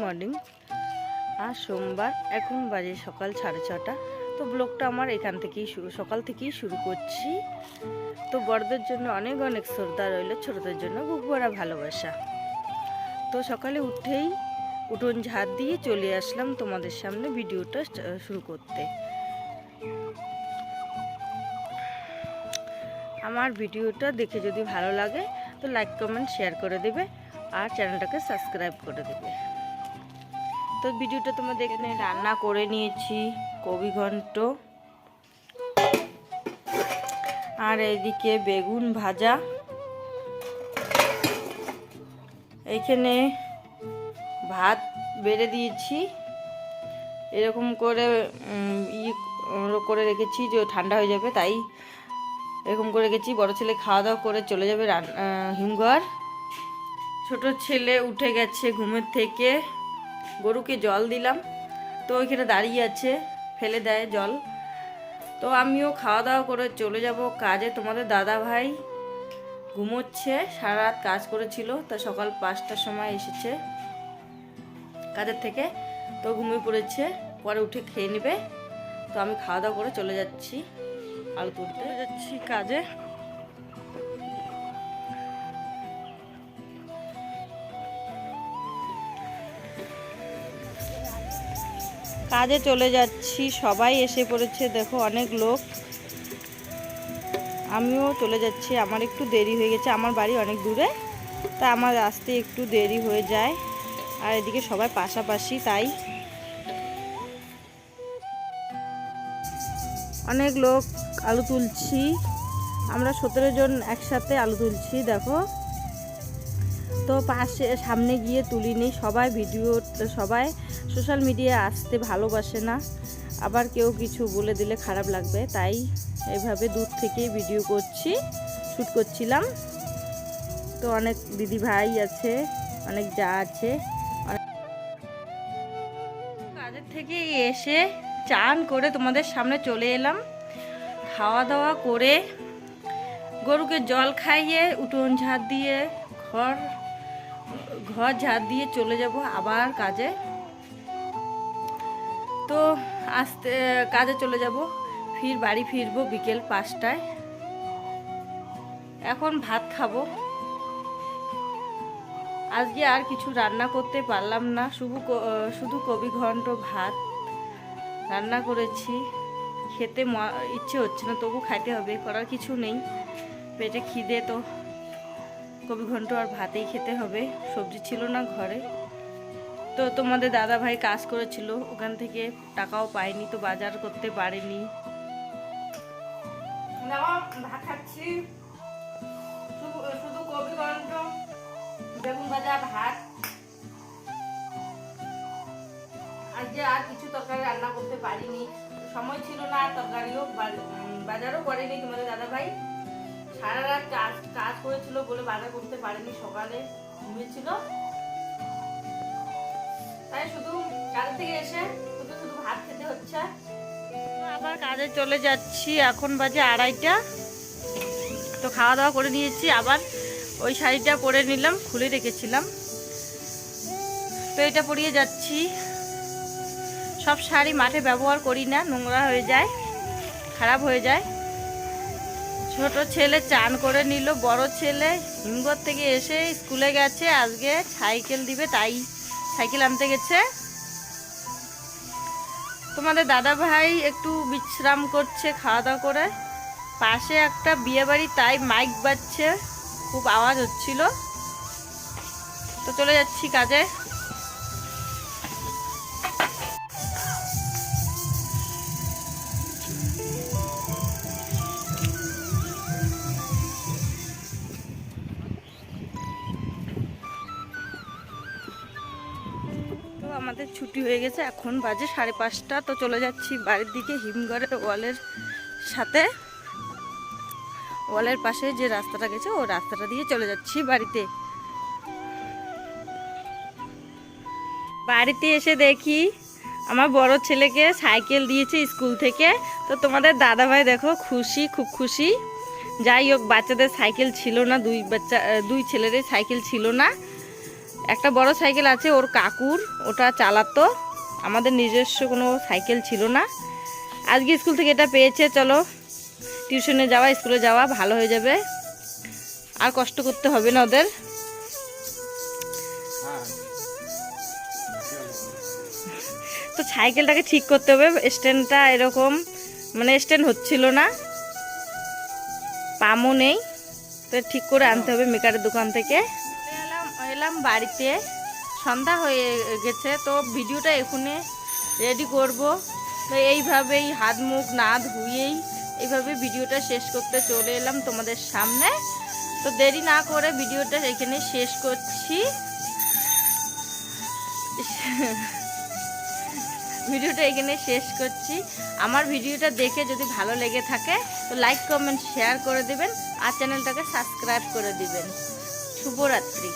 Morning. আর সোমবার, এখন বাজে সকাল সাড়ে ছটা। তো ব্লগটা আমার এখান থেকেই শুরু, সকাল থেকেই শুরু করছি। তো বড়দের জন্য অনেক অনেক শ্রদ্ধা রইল, ছোটদের জন্য বুক ভরা ভালোবাসা। তো সকালে উঠেই উঠোন ঝাড় দিয়ে চলে আসলাম তোমাদের সামনে ভিডিওটা শুরু করতে। আমার ভিডিওটা দেখে যদি ভালো লাগে, তো লাইক কমেন্ট শেয়ার করে দেবে। আর চ্যানেলটাকে সাবস্ক্রাইব করে দেবে। তো ভিডিওটা তোমাদের এখানে রান্না করে নিয়েছি, কবি ঘন্ট। আর এইদিকে বেগুন ভাজা। এইখানে ভাত বেড়ে দিয়েছি। এরকম করে ই করে রেখেছি যে ঠান্ডা হয়ে যাবে, তাই এরকম করে রেখেছি। বড় ছেলে খাওয়া দাওয়া করে চলে যাবে হিমঘর। ছোট ছেলে উঠে গেছে ঘুমের থেকে। গরুকে জল দিলাম। তো ওইখানে দাঁড়িয়ে আছে, ফেলে দেয় জল। তো আমিও খাওয়া দাওয়া করে চলে যাব কাজে। তোমাদের দাদা ভাই ঘুমোচ্ছে সারা রাত কাজ করেছিল, তা সকাল পাঁচটার সময় এসেছে কাজের থেকে। তো ঘুমিয়ে পড়েছে, পরে উঠে খেয়ে নেবে। তো আমি খাওয়া দাওয়া করে চলে যাচ্ছি আলু তুলতে। যাচ্ছি কাজে। কাজে চলে যাচ্ছি, সবাই এসে পড়েছে, দেখো অনেক লোক। আমিও চলে যাচ্ছি, আমার একটু দেরি হয়ে গেছে, আমার বাড়ি অনেক দূরে, তা আমার আসতে একটু দেরি হয়ে যায়। আর এদিকে সবাই পাশাপাশি, তাই। অনেক লোক আলু তুলছি, আমরা সতেরো জন একসাথে আলু তুলছি, দেখো। তো পাশে, সামনে গিয়ে তুলি তুলিনি সবাই ভিডিও, সবাই সোশ্যাল মিডিয়ায় আসতে ভালোবাসে না। আবার কেউ কিছু বলে দিলে খারাপ লাগবে। তাই এইভাবে দূর থেকেই ভিডিও করছি শ্যুট করছিলাম। তো অনেক দিদি ভাই আছে, অনেক যা আছে। কাজের থেকে এসে চান করে তোমাদের সামনে চলে এলাম। খাওয়া দাওয়া করে গরুকে জল খাইয়ে, উঠোন ঝাড় দিয়ে, ঘর ঘর ঝাড় দিয়ে চলে যাব আবার কাজে। তো আসতে, কাজে চলে যাব। ফির বাড়ি ফিরবো বিকেল পাঁচটায়। এখন ভাত খাব। আজকে আর কিছু রান্না করতে পারলাম না। শুধু শুধু কবি ঘন্ট ভাত রান্না করেছি। খেতে ইচ্ছে হচ্ছে না, তবু খাইতে হবে, করার কিছু নেই। পেটে খিদে তো। কবি ঘন্ট আর ভাতেই খেতে হবে। সবজি ছিল না ঘরে। তো তোমাদের দাদা ভাই কাজ করেছিল। ওখান থেকে টাকাও পাইনি তো বাজার করতে পারেনি। আর কিছু তরকারি রান্না করতে পারিনি। সময় ছিল না, তরকারিও বাজারও করেনি তোমাদের দাদা ভাই সারা রাত কাজ কাজ করেছিল বলে বাজার করতে পারেনি, সকালে ঘুমিয়েছিল। তাই শুধু কাজ থেকে এসে শুধু শুধু ভাত খেতে হচ্ছে। আবার কাজে চলে যাচ্ছি, এখন বাজে আড়াইটা। তো খাওয়া দাওয়া করে নিয়েছি, আবার ওই শাড়িটা পরে নিলাম, খুলে রেখেছিলাম। তো এটা পরিয়ে যাচ্ছি। সব শাড়ি মাঠে ব্যবহার করি না, নোংরা হয়ে যায়, খারাপ হয়ে যায়। ছোট ছেলে চান করে নিল, বড় ছেলে হিমঘর থেকে এসে স্কুলে গেছে, আজকে সাইকেল দিবে তাই। সাইকেল আনতে গেছে। তোমাদের দাদা ভাই একটু বিশ্রাম করছে খাওয়া দাওয়া করে। পাশে একটা বিয়ে বাড়ি, তাই মাইক বাজছে, খুব আওয়াজ হচ্ছিল। তো চলে যাচ্ছি কাজে। আমাদের ছুটি হয়ে গেছে, এখন বাজে সাড়ে পাঁচটা, তো চলে যাচ্ছি বাড়ির দিকে হিমঘরের ওয়ালের সাথে। ওয়ালের পাশে যে রাস্তাটা গেছে, ও রাস্তাটা দিয়ে চলে যাচ্ছি বাড়িতে। বাড়িতে এসে দেখি আমার বড় ছেলেকে সাইকেল দিয়েছে স্কুল থেকে। তো তোমাদের দাদাভাই দেখো, খুশি, খুব খুশি। যাই হোক, বাচ্চাদের সাইকেল ছিল না, দুই বাচ্চা, দুই ছেলেরই সাইকেল ছিল না। একটা বড় সাইকেল আছে, ওর কাকুর, ওটা চালাতো। আমাদের নিজস্ব কোনো সাইকেল ছিল না। আজকে স্কুল থেকে এটা পেয়েছে, চলো। টিউশনে যাওয়া, স্কুলে যাওয়া, ভালো হয়ে যাবে। আর কষ্ট করতে হবে না ওদের। তো সাইকেলটাকে ঠিক করতে হবে, স্ট্যান্ডটা এরকম মানে স্ট্যান্ড হচ্ছিল না। পামও নেই। তো ঠিক করে আনতে হবে, মেকারের দোকান থেকে। এলাম বাড়িতে। সন্ধ্যা হয়ে গেছে, তো ভিডিওটা এখানে রেডি করব। তো এইভাবেই হাত মুখ না ধুয়েই এইভাবে ভিডিওটা শেষ করতে চলে এলাম তোমাদের সামনে। তো দেরি না করে ভিডিওটা এখানে শেষ করছি। ভিডিওটা এখানে শেষ করছি। আমার ভিডিওটা দেখে যদি ভালো লেগে থাকে, তো লাইক কমেন্ট শেয়ার করে দেবেন আর চ্যানেলটাকে সাবস্ক্রাইব করে দেবেন। শুভরাত্রি।